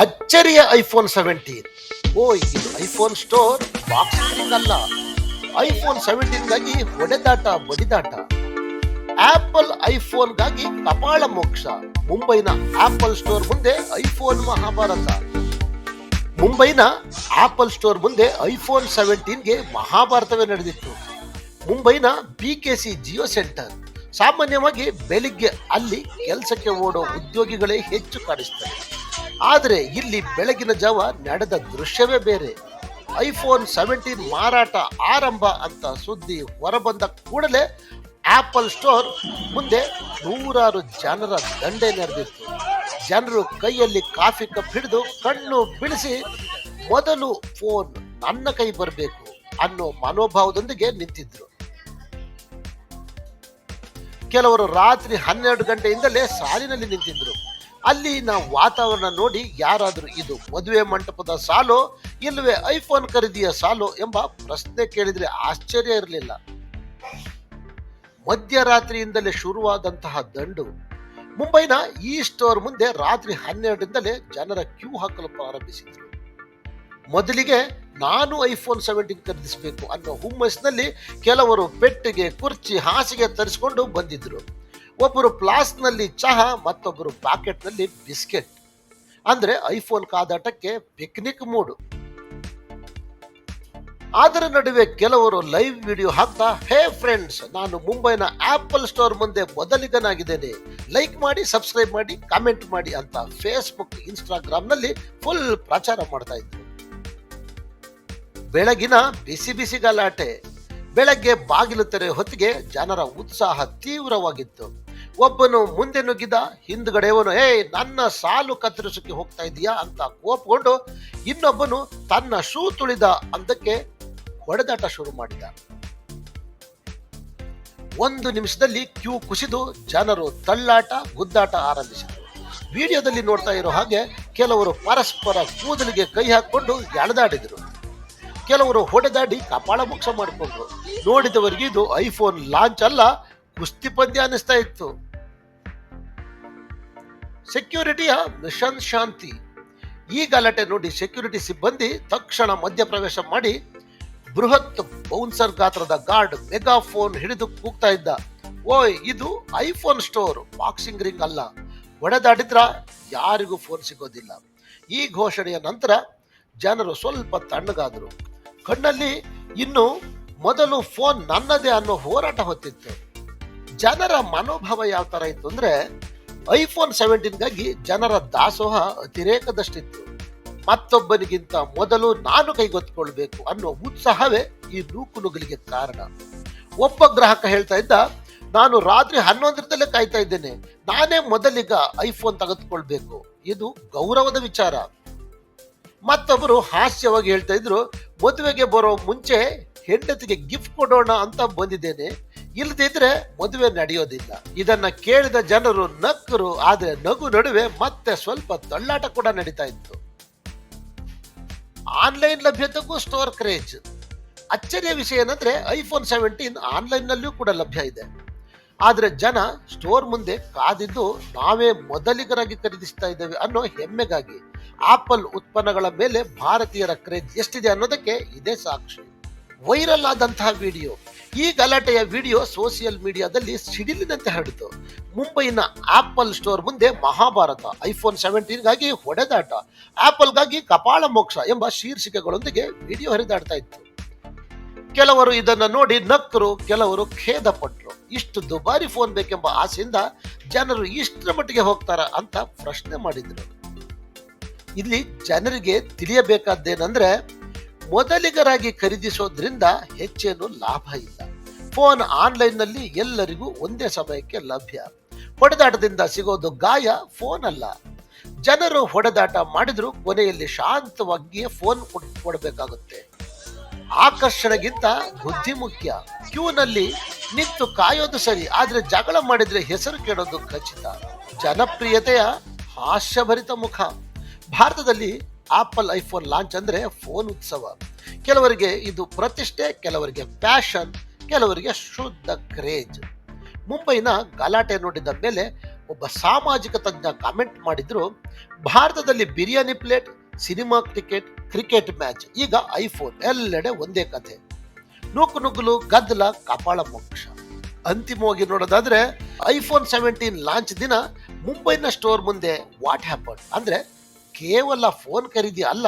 ಅಚ್ಚರಿಯ iPhone seventeen. ಓ ಇದು ಐಫೋನ್ ಸ್ಟೋರ್? ಬಾಕ್ಸಿಂಗ್ ಅಲ್ಲ ಐಫೋನ್ ಸೆವೆಂಟೀನ್ಗಾಗಿ ಹೊಡೆದಾಟ ಬಡಿದಾಟ ಆಪಲ್ ಐಫೋನ್ಗಾಗಿ ಕಪಾಳ ಮೋಕ್ಷ. ಮುಂಬೈನ ಆಪಲ್ ಸ್ಟೋರ್ ಮುಂದೆ ಐಫೋನ್ ಮಹಾಭಾರತ. ಮುಂಬೈನ ಆಪಲ್ ಸ್ಟೋರ್ ಮುಂದೆ ಐಫೋನ್ ಸೆವೆಂಟೀನ್ಗೆ ಮಹಾಭಾರತವೇ ನಡೆದಿತ್ತು. ಮುಂಬೈನ B K C Jio centre. ಸಾಮಾನ್ಯವಾಗಿ ಬೆಳಿಗ್ಗೆ ಅಲ್ಲಿ ಕೆಲಸಕ್ಕೆ ಓಡೋ ಉದ್ಯೋಗಿಗಳೇ ಹೆಚ್ಚು ಕಾಣಿಸ್ತಾರೆ ಆದರೆ ಇಲ್ಲಿ ಬೆಳಗಿನ ಜಾವ ನಡೆದ ದೃಶ್ಯವೇ ಬೇರೆ. ಐಫೋನ್ ಸೆವೆಂಟೀನ್ ಮಾರಾಟ ಆರಂಭ ಅಂತ ಸುದ್ದಿ ಹೊರಬಂದ ಕೂಡಲೇ ಆಪಲ್ ಸ್ಟೋರ್ ಮುಂದೆ ನೂರಾರು ಜನರ ದಂಡೆ ನೆರೆದಿತ್ತು. ಜನರು ಕೈಯಲ್ಲಿ ಕಾಫಿ ಕಪ್ ಹಿಡಿದು ಕಣ್ಣು ಬಿಡಿಸಿ, ಮೊದಲು ಫೋನ್ ನನ್ನ ಕೈ ಬರಬೇಕು ಅನ್ನೋ ಮನೋಭಾವದೊಂದಿಗೆ ನಿಂತಿದ್ರು. ಕೆಲವರು ರಾತ್ರಿ ಹನ್ನೆರಡು ಗಂಟೆಯಿಂದಲೇ ಸಾಲಿನಲ್ಲಿ ನಿಂತಿದ್ರು. ಅಲ್ಲಿನ ವಾತಾವರಣ ನೋಡಿ ಯಾರಾದರೂ ಇದು ಮದುವೆ ಮಂಟಪದ ಸಾಲು ಇಲ್ಲವೇ ಐಫೋನ್ ಖರೀದಿಯ ಸಾಲು ಎಂಬ ಪ್ರಶ್ನೆ ಕೇಳಿದರೆ ಆಶ್ಚರ್ಯ ಇರಲಿಲ್ಲ. ಮಧ್ಯರಾತ್ರಿಯಿಂದಲೇ ಶುರುವಾದಂತಹ ದಂಡು. ಮುಂಬೈನ ಈ ಸ್ಟೋರ್ ಮುಂದೆ ರಾತ್ರಿ ಹನ್ನೆರಡರಿಂದಲೇ ಜನರ ಕ್ಯೂ ಹಾಕಲು ಪ್ರಾರಂಭಿಸಿದರು. ಮೊದಲಿಗೆ ನಾನು ಐಫೋನ್ ಸೆವೆಂಟೀನ್ ಖರೀದಿಸಬೇಕು ಅನ್ನೋ ಹುಮ್ಮಸ್ಸಿನಲ್ಲಿ ಕೆಲವರು ಪೆಟ್ಟಿಗೆ, ಕುರ್ಚಿ, ಹಾಸಿಗೆ ತರಿಸಿಕೊಂಡು ಬಂದಿದ್ರು. ಒಬ್ಬರು ಪ್ಲಾಸ್ನಲ್ಲಿ ಚಹಾ, ಮತ್ತೊಬ್ಬರು ಪ್ಯಾಕೆಟ್ನಲ್ಲಿ ಬಿಸ್ಕೆಟ್. ಅಂದ್ರೆ ಐಫೋನ್ ಕಾದಾಟಕ್ಕೆ ಪಿಕ್ನಿಕ್ ಮೂಡು ಅದರ ನಡುವೆ ಕೆಲವರು ಲೈವ್ ವಿಡಿಯೋ ಹಾಕ್ತಾ, ಹೇ ಫ್ರೆಂಡ್ಸ್ ನಾನು ಮುಂಬೈನ ಆಪಲ್ ಸ್ಟೋರ್ ಮುಂದೆ ಮೊದಲಿಗನಾಗಿದ್ದೇನೆ. ಲೈಕ್ ಮಾಡಿ, ಸಬ್ಸ್ಕ್ರೈಬ್ ಮಾಡಿ, ಕಾಮೆಂಟ್ ಮಾಡಿ ಅಂತ ಫೇಸ್ಬುಕ್ ಇನ್ಸ್ಟಾಗ್ರಾಮ್ನಲ್ಲಿ ಫುಲ್ ಪ್ರಚಾರ ಮಾಡ್ತಾ ಇದ್ರು. ಬೆಳಗಿನ ಬಿಸಿ ಬಿಸಿ ಗಲಾಟೆ. ಬೆಳಗ್ಗೆ ಬಾಗಿಲು ತೆರೆ ಹೊತ್ತಿಗೆ ಜನರ ಉತ್ಸಾಹ ತೀವ್ರವಾಗಿತ್ತು. ಒಬ್ಬನು ಮುಂದೆ ನುಗ್ಗಿದ, ಹಿಂದ್ಗಡೆಯವನು ಏ ನನ್ನ ಸಾಲು ಕತ್ತರಿಸಕ್ಕೆ ಹೋಗ್ತಾ ಇದೀಯಾ? ಅಂತ ಕೋಪಗೊಂಡು ಇನ್ನೊಬ್ಬನು, ತನ್ನ ಶೂ ತುಳಿದ ಅಂತಕ್ಕೆ ಹೊಡೆದಾಟ ಶುರು ಮಾಡಿದ. ಒಂದು ನಿಮಿಷದಲ್ಲಿ ಕ್ಯೂ ಕುಸಿದು ಜನರು ತಳ್ಳಾಟ, ಗುದ್ದಾಟ ಆರಂಭಿಸಿದರು. ವಿಡಿಯೋದಲ್ಲಿ ನೋಡ್ತಾ ಇರೋ ಹಾಗೆ ಕೆಲವರು ಪರಸ್ಪರ ಕೂದಲಿಗೆ ಕೈ ಹಾಕೊಂಡು ಎಳೆದಾಡಿದರು. ಕೆಲವರು ಹೊಡೆದಾಡಿ ಕಪಾಳ ಮೋಕ್ಷ ಮಾಡಿಕೊಂಡ್ರು. ನೋಡಿದವರಿಗೆ ಇದು ಐಫೋನ್ ಲಾಂಚ್ ಅಲ್ಲ, ಕುಸ್ತಿ ಪಂದ್ಯ ಅನಿಸ್ತಾ ಇತ್ತು. ಸೆಕ್ಯೂರಿಟಿಯ ಮಿಷನ್ ಶಾಂತಿ. ಈ ಗಲಾಟೆ ನೋಡಿ ಸೆಕ್ಯೂರಿಟಿ ಸಿಬ್ಬಂದಿ ತಕ್ಷಣ ಮಧ್ಯಪ್ರವೇಶ ಮಾಡಿ ಬೃಹತ್ ಬೌನ್ಸರ್ ಗಾತ್ರದ ಗಾರ್ಡ್ ಮೆಗಾ ಫೋನ್ ಹಿಡಿದು ಕೂಗ್ತಾ ಇದ್ದ. ಓಯ್, ಇದು ಐಫೋನ್ ಸ್ಟೋರ್, ಬಾಕ್ಸಿಂಗ್ ರಿಂಗ್ ಅಲ್ಲ. ಹೊಡೆದಾಡಿದ್ರ ಯಾರಿಗೂ ಫೋನ್ ಸಿಗೋದಿಲ್ಲ. ಈ ಘೋಷಣೆಯ ನಂತರ ಜನರು ಸ್ವಲ್ಪ ತಣ್ಣಗಾದರು. ಕಣ್ಣಲ್ಲಿ ಇನ್ನು ಮೊದಲು ಫೋನ್ ನನ್ನದೇ ಅನ್ನೋ ಹೋರಾಟ ಹೊತ್ತಿತ್ತು. ಜನರ ಮನೋಭಾವ ಯಾವ ತರ ಇತ್ತು ಅಂದ್ರೆ ಐಫೋನ್ ಸೆವೆಂಟೀನ್ಗಾಗಿ ಜನರ ದಾಸೋಹ ಅತಿರೇಕದಷ್ಟಿತ್ತು ಮತ್ತೊಬ್ಬನಿಗಿಂತ ಮೊದಲು ನಾನು ಕೈಗೊತ್ಕೊಳ್ಬೇಕು ಅನ್ನೋ ಉತ್ಸಾಹವೇ ಈ ನೂಕು ನುಗ್ಗಲಿಗೆ ಕಾರಣ. ಒಬ್ಬ ಗ್ರಾಹಕ ಹೇಳ್ತಾ ಇದ್ದ, ನಾನು ರಾತ್ರಿ ಹನ್ನೊಂದರದಲ್ಲೇ ಕಾಯ್ತಾ ಇದ್ದೇನೆ. ನಾನೇ ಮೊದಲಿಗ ಐಫೋನ್ ತೆಗೆದುಕೊಳ್ಬೇಕು. ಇದು ಗೌರವದ ವಿಚಾರ. ಮತ್ತೊಬ್ಬರು ಹಾಸ್ಯವಾಗಿ ಹೇಳ್ತಾ ಇದ್ರು, ಮದುವೆಗೆ ಬರೋ ಮುಂಚೆ ಹೆಂಡತಿಗೆ ಗಿಫ್ಟ್ ಕೊಡೋಣ ಅಂತ ಬಂದಿದ್ದೇನೆ. ಇಲ್ಲದಿದ್ರೆ ಮದುವೆ ನಡೆಯೋದಿಲ್ಲ. ಇದನ್ನ ಕೇಳಿದ ಜನರು ನಕ್ಕರು, ಆದ್ರೆ ನಗು ನಡುವೆ ಮತ್ತೆ ಸ್ವಲ್ಪ ತಳ್ಳಾಟ ಕೂಡ ನಡೀತಾ ಇತ್ತು. ಆನ್ಲೈನ್ ಲಭ್ಯತೆಗೂ ಸ್ಟೋರ್ ಕ್ರೇಜ್ ಅಚ್ಚರಿಯ ವಿಷಯ ಏನಂದ್ರೆ ಐಫೋನ್ ಸೆವೆಂಟೀನ್ ಆನ್ಲೈನ್ ನಲ್ಲಿಯೂ ಕೂಡ ಲಭ್ಯ ಇದೆ. ಆದ್ರೆ ಜನ ಸ್ಟೋರ್ ಮುಂದೆ ಕಾದಿದ್ದು ನಾವೇ ಮೊದಲಿಗರಾಗಿ ಖರೀದಿಸ್ತಾ ಇದ್ದೇವೆ ಅನ್ನೋ ಹೆಮ್ಮೆಗಾಗಿ ಆಪಲ್ ಉತ್ಪನ್ನಗಳ ಮೇಲೆ ಭಾರತೀಯರ ಕ್ರೇಜ್ ಎಷ್ಟಿದೆ ಅನ್ನೋದಕ್ಕೆ ಇದೇ ಸಾಕ್ಷಿ. ವೈರಲ್ ಆದಂತಹ ವಿಡಿಯೋ ಈ ಗಲಾಟೆಯ ವಿಡಿಯೋ ಸೋಷಿಯಲ್ ಮೀಡಿಯಾದಲ್ಲಿ ಸಿಡಿಲಿನಂತೆ ಹರಡಿತು. ಮುಂಬೈನ ಆಪಲ್ ಸ್ಟೋರ್ ಮುಂದೆ ಮಹಾಭಾರತ, ಐಫೋನ್ ಸೆವೆಂಟೀನ್ಗಾಗಿ ಹೊಡೆದಾಟ, ಆಪಲ್ಗಾಗಿ ಕಪಾಳ ಮೋಕ್ಷ ಎಂಬ ಶೀರ್ಷಿಕೆಗಳೊಂದಿಗೆ ವಿಡಿಯೋ ಹರಿದಾಡ್ತಾ ಇತ್ತು. ಕೆಲವರು ಇದನ್ನು ನೋಡಿ ನಕ್ಕರು ಕೆಲವರು ಖೇದ ಪಟ್ಟರು ಇಷ್ಟು ದುಬಾರಿ ಫೋನ್ ಬೇಕೆಂಬ ಆಸೆಯಿಂದ ಜನರು ಇಷ್ಟರ ಮಟ್ಟಿಗೆ ಹೋಗ್ತಾರ ಅಂತ ಪ್ರಶ್ನೆ ಮಾಡಿದ್ರು. ಇಲ್ಲಿ ಜನರಿಗೆ ತಿಳಿಯಬೇಕಾದ್ದೇನೆಂದ್ರೆ ಮೊದಲಿಗರಾಗಿ ಖರೀದಿಸೋದ್ರಿಂದ ಹೆಚ್ಚೇನು ಲಾಭ ಇಲ್ಲ. ಫೋನ್ ಆನ್ಲೈನ್ನಲ್ಲಿ ಎಲ್ಲರಿಗೂ ಒಂದೇ ಸಮಯಕ್ಕೆ ಲಭ್ಯ. ಹೊಡೆದಾಟದಿಂದ ಸಿಗೋದು ಗಾಯ, ಫೋನ್ ಅಲ್ಲ. ಜನರು ಹೊಡೆದಾಟ ಮಾಡಿದ್ರು ಕೊನೆಯಲ್ಲಿ ಶಾಂತವಾಗಿಯೇ ಫೋನ್ ಕೊಡಬೇಕಾಗುತ್ತೆ. ಆಕರ್ಷಣೆಗಿಂತ ಬುದ್ಧಿ ಮುಖ್ಯ. ಕ್ಯೂನಲ್ಲಿ ನಿಂತು ಕಾಯೋದು ಸರಿ, ಆದ್ರೆ ಜಗಳ ಮಾಡಿದ್ರೆ ಹೆಸರು ಕೇಳೋದು ಖಚಿತ. ಜನಪ್ರಿಯತೆಯ ಹಾಸ್ಯಭರಿತ ಮುಖ. ಭಾರತದಲ್ಲಿ ಆಪಲ್ ಐಫೋನ್ ಲಾಂಚ್ ಅಂದ್ರೆ ಫೋನ್ ಉತ್ಸವ. ಕೆಲವರಿಗೆ ಇದು ಪ್ರತಿಷ್ಠೆ, ಕೆಲವರಿಗೆ ಪ್ಯಾಷನ್ ಕೆಲವರಿಗೆ ಶುದ್ಧ ಕ್ರೇಜ್ ಮುಂಬೈನ ಗಲಾಟೆ ನೋಡಿದ ಮೇಲೆ ಒಬ್ಬ ಸಾಮಾಜಿಕ ತಜ್ಞ ಕಾಮೆಂಟ್ ಮಾಡಿದ್ರು, ಭಾರತದಲ್ಲಿ biryani plate cinema ticket cricket match ಈಗ ಐಫೋನ್ ಎಲ್ಲೆಡೆ ಒಂದೇ ಕಥೆ. ನೂಕು ನುಗ್ಗಲು, ಗದ್ದಲ, ಕಪಾಳ ಮೋಕ್ಷ. ಅಂತಿಮವಾಗಿ ನೋಡೋದಾದ್ರೆ ಐಫೋನ್ ಸೆವೆಂಟೀನ್ ಲಾಂಚ್ ದಿನ ಮುಂಬೈನ ಸ್ಟೋರ್ ಮುಂದೆ ವಾಟ್ ಹ್ಯಾಪನ್ ಅಂದ್ರೆ ಕೇವಲ ಫೋನ್ ಖರೀದಿ ಅಲ್ಲ,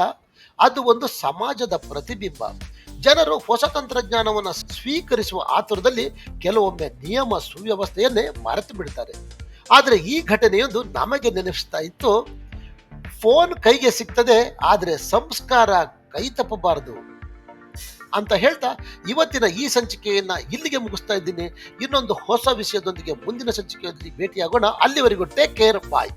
ಅದು ಒಂದು ಸಮಾಜದ ಪ್ರತಿಬಿಂಬ. ಜನರು ಹೊಸ ತಂತ್ರಜ್ಞಾನವನ್ನು ಸ್ವೀಕರಿಸುವ ಆತುರದಲ್ಲಿ ಕೆಲವೊಮ್ಮೆ ನಿಯಮ ಸುವ್ಯವಸ್ಥೆಯನ್ನೇ ಮರೆತು ಬಿಡ್ತಾರೆ. ಆದರೆ ಈ ಘಟನೆಯೊಂದು ನಮಗೆ ನೆನಪಿಸ್ತಾ ಇತ್ತು. ಫೋನ್ ಕೈಗೆ ಸಿಗ್ತದೆ, ಆದರೆ ಸಂಸ್ಕಾರ ಕೈ ತಪ್ಪಬಾರದು ಅಂತ ಹೇಳ್ತಾ ಇವತ್ತಿನ ಈ ಸಂಚಿಕೆಯನ್ನ ಇಲ್ಲಿಗೆ ಮುಗಿಸ್ತಾ ಇದ್ದೀನಿ. ಇನ್ನೊಂದು ಹೊಸ ವಿಷಯದೊಂದಿಗೆ ಮುಂದಿನ ಸಂಚಿಕೆಯೊಂದಿಗೆ ಭೇಟಿಯಾಗೋಣ. ಅಲ್ಲಿವರೆಗೂ ಟೇಕ್ ಕೇರ್ ಬಾಯ್